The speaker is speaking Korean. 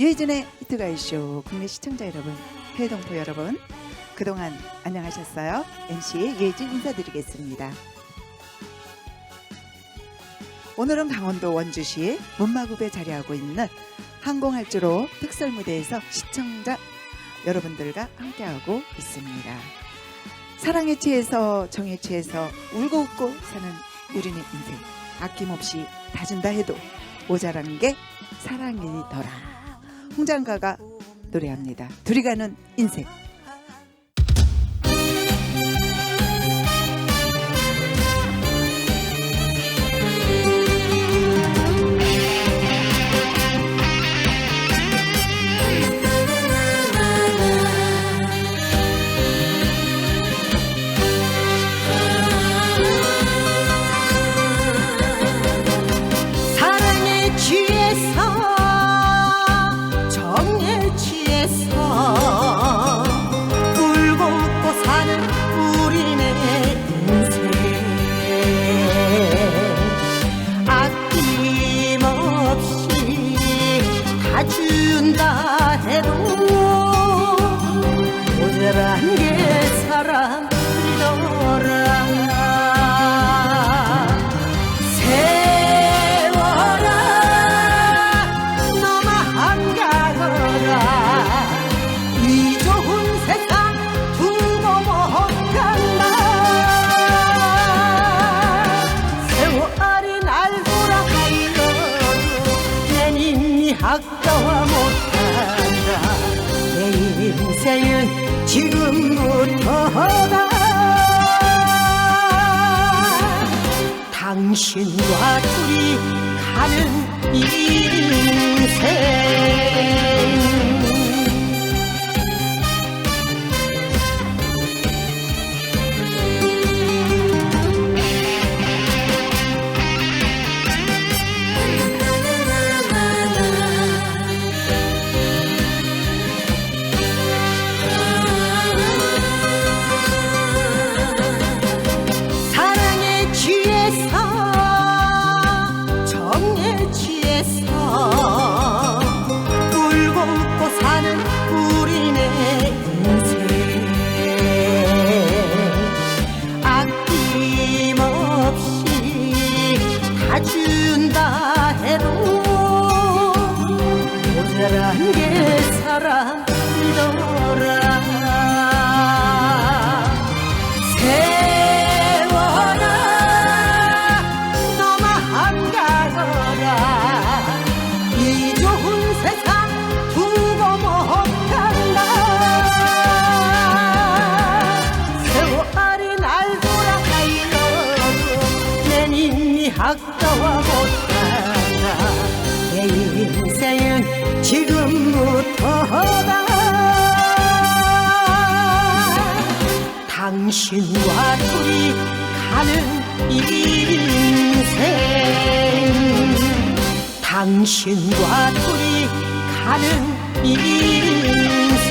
유해진의 히트가이쇼 국내 시청자 여러분, 해외동포 여러분, 그동안 안녕하셨어요? MC 유해진 인사드리겠습니다. 오늘은 강원도 원주시 문마급에 자리하고 있는 항공할주로 특설 무대에서 시청자 여러분들과 함께하고 있습니다. 사랑에 취해서 정에 취해서 울고 웃고 사는 우리네 인생 아낌없이 다 준다 해도 모자란 게 사랑이더라. 홍장가가 노래합니다. 둘이 가는 인생. 아까워 못한다. 내 인생은 지금부터다. 당신과 둘이 가는 인생 다 준다 해도 모자란 게 사랑 아까워 못한다 내 인생은 지금부터다. 당신과 둘이 가는 인생. 당신과 둘이 가는 인생